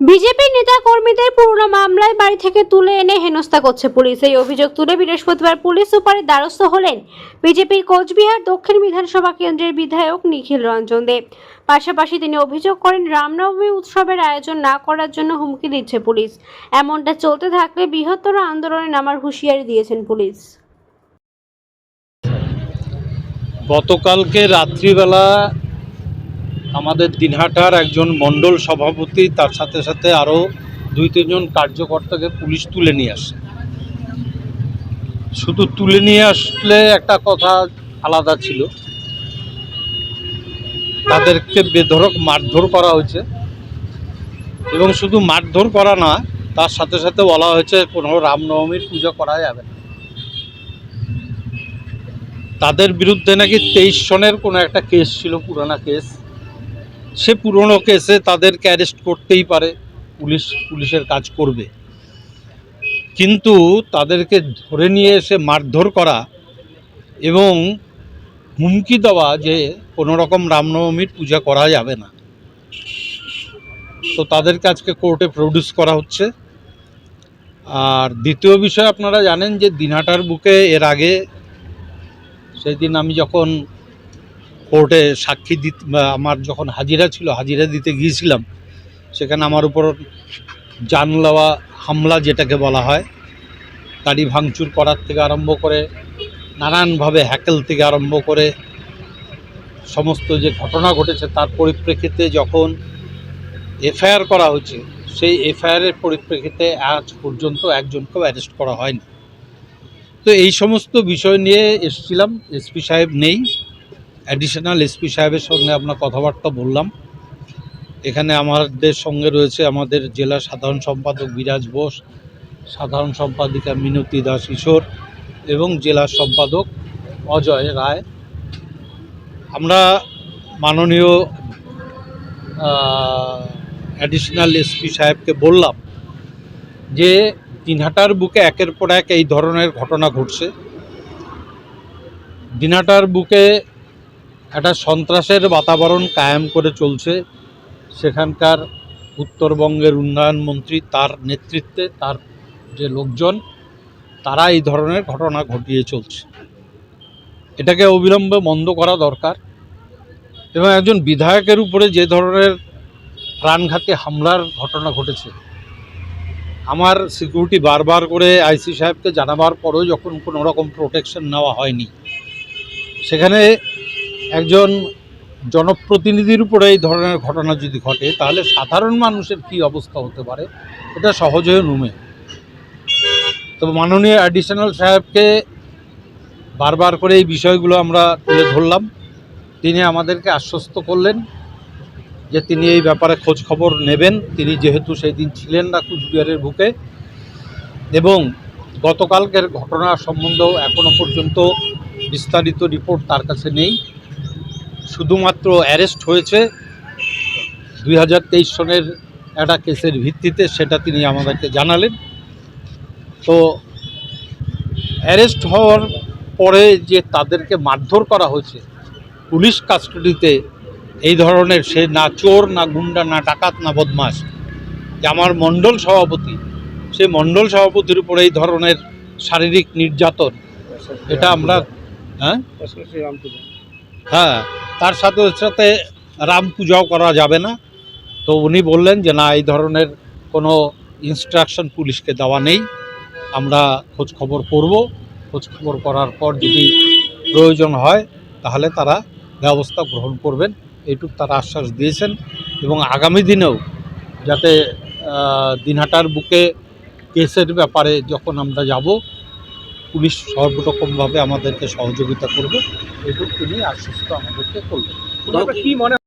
BJP নেতা কর্মীদের পুরনো মামলায় বাড়ি থেকে তুলে এনে হেনস্থা করছে পুলিশ। এই অভিযোগ তুলে বৃহস্পতিবার পুলিশ সুপারের দ্বারস্থ হলেন বিজেপির কোচবিহার দক্ষিণ বিধানসভা কেন্দ্রের বিধায়ক নিখিল রঞ্জন দেব পাশাপাশি তিনি অভিযোগ করেন, রামনবমী উৎসবের আয়োজন না করার জন্য হুমকি দিচ্ছে পুলিশ। এমনটা চলতে থাকলে বৃহত্তর আন্দোলনে নামার হুঁশিয়ারি দিয়েছেন পুলিশ। গতকালকে রাত্রিবেলা আমাদের দিনহাটার একজন মণ্ডল সভাপতি, তার সাথে সাথে আরও দুই তিনজন কার্যকর্তাকে পুলিশ তুলে নিয়ে আসে। শুধু তুলে নিয়ে আসলে একটা কথা আলাদা ছিল। তাদেরকে বেধরক মারধর করা হয়েছে। এবং শুধু মারধর করা না, তার সাথে সাথে বলা হয়েছে, কোনো রামনবমীর পুজো করা যাবে না। তাদের বিরুদ্ধে নাকি তেইশ সনের কোনো একটা কেস ছিল, পুরানা কেস। সে পুরনো কেসে তাদেরকে অ্যারেস্ট করতেই পারে, পুলিশ, পুলিশের কাজ করবে। কিন্তু তাদেরকে ধরে নিয়ে এসে মারধর করা এবং হুমকি দেওয়া যে কোনো রকম রামনবমীর পূজা করা যাবে না। তো তাদেরকে আজকে কোর্টে প্রডিউস করা হচ্ছে। আর দ্বিতীয় বিষয় আপনারা জানেন যে দিনহাটার বুকে এর আগে, সেদিন আমি যখন কোর্টে সাক্ষী দিতে আমার যখন হাজিরা ছিল, হাজিরা দিতে গিয়েছিলাম, সেখানে আমার উপর জানলাওয়া হামলা যেটাকে বলা হয়, গাড়ি ভাঙচুর করার থেকে আরম্ভ করে, নানানভাবে হ্যাকেল থেকে আরম্ভ করে, সমস্ত যে ঘটনা ঘটেছে তার পরিপ্রেক্ষিতে যখন এফআইআর করা হয়েছে, সেই এফআইআরের পরিপ্রেক্ষিতে আজ পর্যন্ত একজনকেও অ্যারেস্ট করা হয়নি। তো এই সমস্ত বিষয় নিয়ে এসেছিলাম, এসপি সাহেব নেই। অ্যাডিশনাল এসপি সাহেবের সঙ্গে আমরা কথাবার্তা বললাম। এখানে আমাদের সঙ্গে রয়েছে আমাদের জেলা সাধারণ সম্পাদক বিরাজ বোস, সাধারণ সম্পাদিকা মিনতি দাস ঈশ্বর এবং জেলা সম্পাদক অজয় রায়। আমরা মাননীয় অ্যাডিশনাল এসপি সাহেবকে বললাম যে দিনহাটার বুকে একের পর এক এই ধরনের ঘটনা ঘটছে। দিনহাটার বুকে একটা সন্ত্রাসের বাতাবরণ কায়েম করে চলছে। সেখানকার উত্তরবঙ্গের উন্নয়ন মন্ত্রী তার নেতৃত্বে তার যে লোকজন, তারা এই ধরনের ঘটনা ঘটিয়ে চলছে। এটাকে অবিলম্বে বন্ধ করা দরকার এবং একজন বিধায়কের উপরে যে ধরনের প্রাণঘাতী হামলার ঘটনা ঘটেছে, আমার সিকিউরিটি বারবার করে আইসি সাহেবকে জানাবার পরেও যখন কোনো রকম প্রোটেকশন নেওয়া হয়নি, সেখানে একজন জনপ্রতিনিধির উপরে এই ধরনের ঘটনা যদি ঘটে, তাহলে সাধারণ মানুষের কি অবস্থা হতে পারে? এটা সহজেই নুমে। তো মাননীয় অ্যাডিশনাল সাহেবকে বারবার করে এই বিষয়গুলো আমরা তুলে ধরলাম। তিনি আমাদেরকে আশ্বস্ত করলেন যে তিনি এই ব্যাপারে খোঁজ খবর নেবেন। তিনি যেহেতু সেই দিন ছিলেন না কুচবিহারের বুকে এবং গতকালকের ঘটনা সম্বন্ধেও এখনও পর্যন্ত বিস্তারিত রিপোর্ট তার কাছে নেই। শুধুমাত্র অ্যারেস্ট হয়েছে দুই হাজার তেইশ সনের একটা কেসের ভিত্তিতে সেটা তিনি আমাদেরকে জানালেন। তো অ্যারেস্ট হওয়ার পরে যে তাদেরকে মারধর করা হয়েছে পুলিশ কাস্টাডিতে এই ধরনের সে না চোর না গুন্ডা না ডাকাত না বদমাস যে আমার মণ্ডল সভাপতি সে মণ্ডল সভাপতির উপরে এই ধরনের শারীরিক নির্যাতন এটা আমরা হ্যাঁ? হ্যাঁ। তার সাথে সাথে রাম পূজাও করা যাবে না। তো উনি বললেন যে, না, এই ধরনের কোনো ইনস্ট্রাকশন পুলিশকে দেওয়া নেই। আমরা খোঁজ খবর করব। খোঁজ খবর করার পর যদি প্রয়োজন হয়, তাহলে তারা ব্যবস্থা গ্রহণ করবেন। এইটুকু তারা আশ্বাস দিয়েছেন এবং আগামী দিনেও যাতে দিনহাটার বুকে কেসের ব্যাপারে যখন আমরা যাব পুলিশ সর্বরকমভাবে আমাদেরকে সহযোগিতা করবে এবং তিনি আশ্বস্ত আমাদেরকে করবেন কি মনে